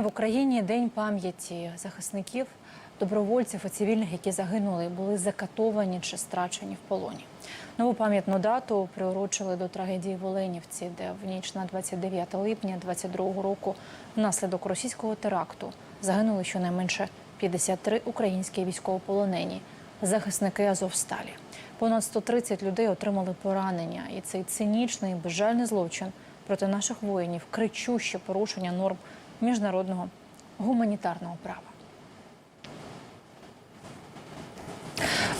В Україні день пам'яті захисників, добровольців і цивільних, які загинули, були закатовані чи страчені в полоні. Нову пам'ятну дату приурочили до трагедії в Оленівці, де в ніч на 29 липня 22 року внаслідок російського теракту загинули щонайменше 53 українські військовополонені, захисники Азовсталі. Понад 130 людей отримали поранення, і цей цинічний безжальний злочин проти наших воїнів кричуще порушення норм міжнародного гуманітарного права.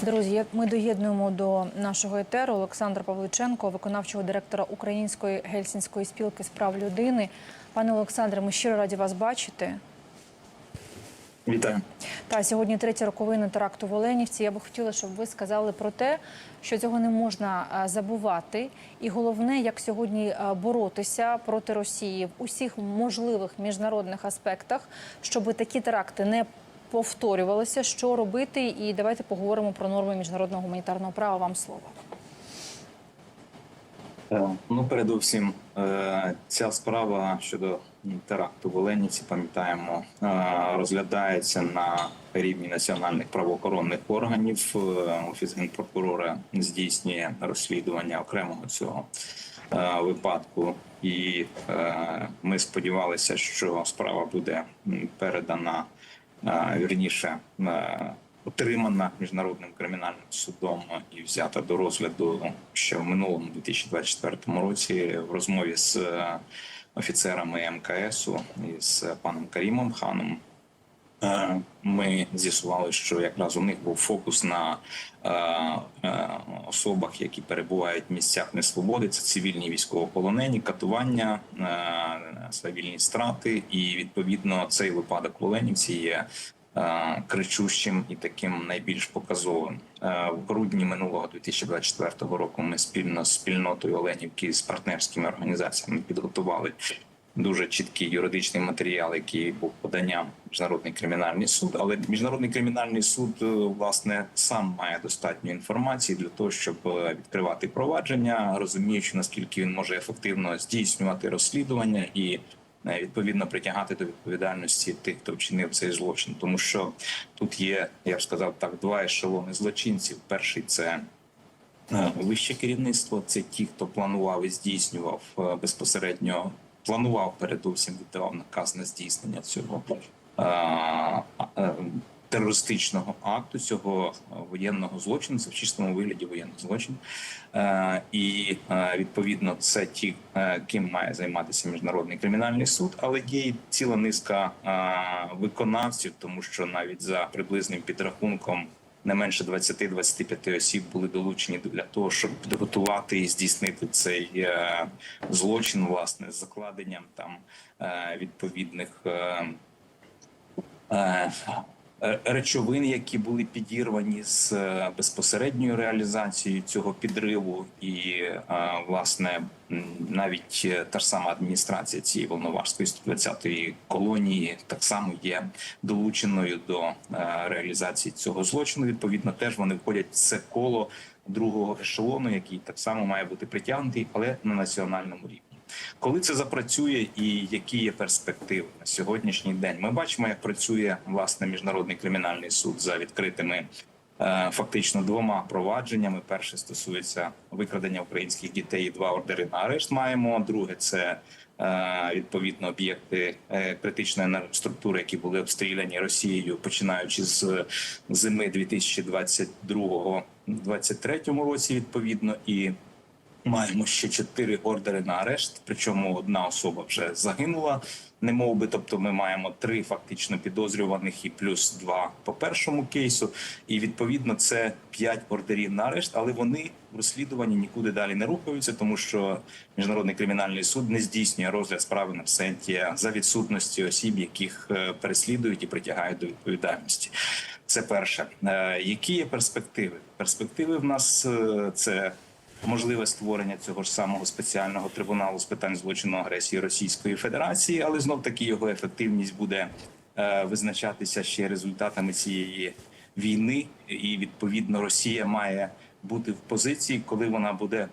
Друзі, ми доєднуємо до нашого етеру Олександра Павличенко, виконавчого директора Української гельсінської спілки з прав людини. Пане Олександре, ми щиро раді вас бачити. Вітаю. Та сьогодні третя роковина теракту в Оленівці. Я би хотіла, щоб ви сказали про те, що цього не можна забувати, і головне, як сьогодні боротися проти Росії в усіх можливих міжнародних аспектах, щоб такі теракти не повторювалися. Що робити? І давайте поговоримо про норми міжнародного гуманітарного права. Вам слово. Е, Ну, передусім, е, ця справа щодо теракту в Оленівці, пам'ятаємо, е, розглядається на рівні національних правоохоронних органів. Офіс генпрокурора здійснює розслідування окремого цього випадку, і ми сподівалися, що справа буде передана вірніше. Отримана міжнародним кримінальним судом і взята до розгляду ще в минулому 2024 році в розмові з е, офіцерами МКСу і з паном Карімом Ханом. Е, Ми з'ясували, що якраз у них був фокус на е, особах, які перебувають в місцях несвободи. Це цивільні військовополонені, катування, свавільні страти. І відповідно цей випадок в Оленівці є кричущим і таким найбільш показовим. Е, В грудні минулого 2024 року ми спільно з спільнотою Оленівки з партнерськими організаціями підготували дуже чіткий юридичний матеріал, який був поданням міжнародний кримінальний суд. Але міжнародний кримінальний суд е, власне сам має достатньо інформації для того, щоб е, відкривати провадження, розуміючи наскільки він може ефективно здійснювати розслідування і е, відповідно притягати до відповідальності тих, хто вчинив цей злочин, тому що тут є, я б сказав так, два ешелони злочинців. Перший це Е, Вище керівництво це ті, хто планував і здійснював е, безпосередньо, планував передусім віддавав наказ на здійснення цього е, е, терористичного акту, цього е, воєнного злочину, це в чистому вигляді воєнний злочин. Е, І е, відповідно це ті, ким має займатися міжнародний кримінальний суд, але є і ціла низка виконавців, тому що навіть за приблизним підрахунком не менше 20-25 осіб були долучені для того, щоб підготувати і здійснити цей злочин, власне, з закладенням там відповідних. Е, Речовин, які були підірвані з е, безпосередньою реалізацією цього підриву, і е, власне навіть та ж сама адміністрація цієї волноварської 120-ї колонії так само є долученою до реалізації цього злочину. Відповідно, теж вони входять в це коло другого ешелону, який так само має бути притягнутий, але на національному рівні. Коли це запрацює, і які є перспективи на сьогоднішній день? Ми бачимо, як працює власне міжнародний кримінальний суд за відкритими е, фактично двома провадженнями. Перше стосується викрадення українських дітей. Два ордери на арешт маємо. Друге це е, відповідно об'єкти е, критичної енергоструктури, які були обстріляні Росією, починаючи з зими 2022-2023 році, відповідно і. Маємо ще чотири ордери на арешт. Причому одна особа вже загинула. Не мов би, тобто, ми маємо три фактично підозрюваних і плюс два по першому кейсу. І відповідно це п'ять ордерів на арешт, але вони в розслідуванні нікуди далі не рухаються, тому що міжнародний кримінальний суд не здійснює розгляд справи на Псентія за відсутності осіб, яких е, переслідують і притягають до відповідальності. Це перше. Е, Які є перспективи? Перспективи в нас е, це можливе створення цього ж самого спеціального трибуналу з питань злочину агресії Російської Федерації, але знов таки його ефективність буде е, визначатися ще результатами цієї війни, і відповідно Росія має бути в позиції, коли вона буде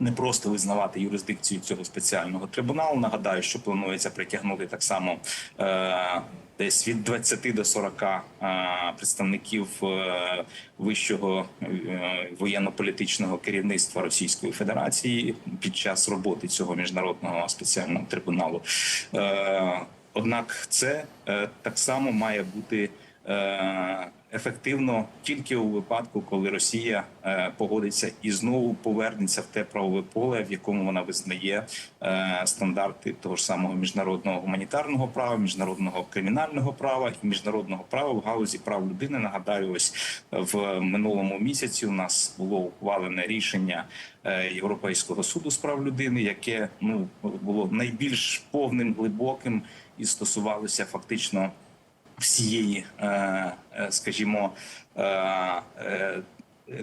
не просто визнавати юрисдикцію цього спеціального трибуналу. Нагадаю, що планується притягнути так само е, десь від 20 до 40 е, представників е, вищого е, воєнно-політичного керівництва Російської Федерації під час роботи цього міжнародного спеціального трибуналу. Е, однак, це е, так само має бути. е, Ефективно тільки у випадку, коли Росія е, погодиться і знову повернеться в те правове поле, в якому вона визнає е, стандарти того ж самого міжнародного гуманітарного права, міжнародного кримінального права і міжнародного права в галузі прав людини. Нагадаю, ось в минулому місяці у нас було ухвалене рішення е, Європейського суду з прав людини, яке ну було найбільш повним, глибоким і стосувалося фактично всієї, скажімо, е, е,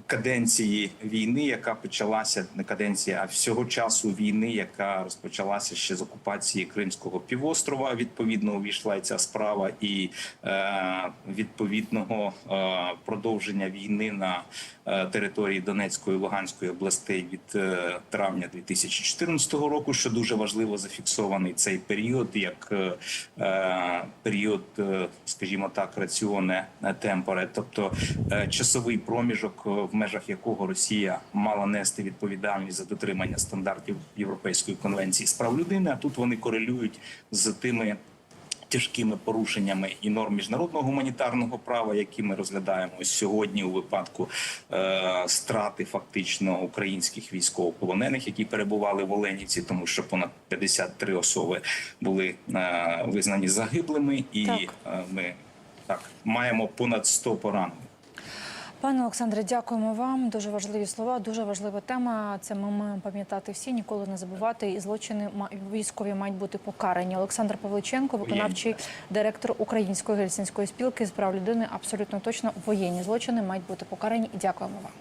каденції війни, яка почалася не каденції, а всього часу війни, яка розпочалася ще з окупації Кримського півострова. Відповідно, увійшла ця справа і е, відповідного е, продовження війни на е, території Донецької Луганської областей від е, травня 2014 року, що дуже важливо зафіксований цей період, як е, е, період, е, скажімо так, раціоне темпоре, тобто е, часовий проміжок, е, в межах якого Росія мала нести відповідальність за дотримання стандартів Європейської конвенції з прав людини. А тут вони корелюють з тими. Тяжкими порушеннями і норм міжнародного гуманітарного права, які ми розглядаємо сьогодні у випадку е, страти фактично українських військовополонених, які перебували в Оленівці, тому що понад 53 особи були е, визнані загиблими, і Так. е, ми так маємо понад 100 поранених. Пане Олександре, дякуємо вам. Дуже важливі слова, дуже важлива тема. Це ми маємо пам'ятати всі, ніколи не забувати. І злочини військові мають бути покарані. Олександр Павличенко, виконавчий директор Української гельсінської спілки з прав людини, абсолютно точно воєнні злочини мають бути покарані. І дякуємо вам.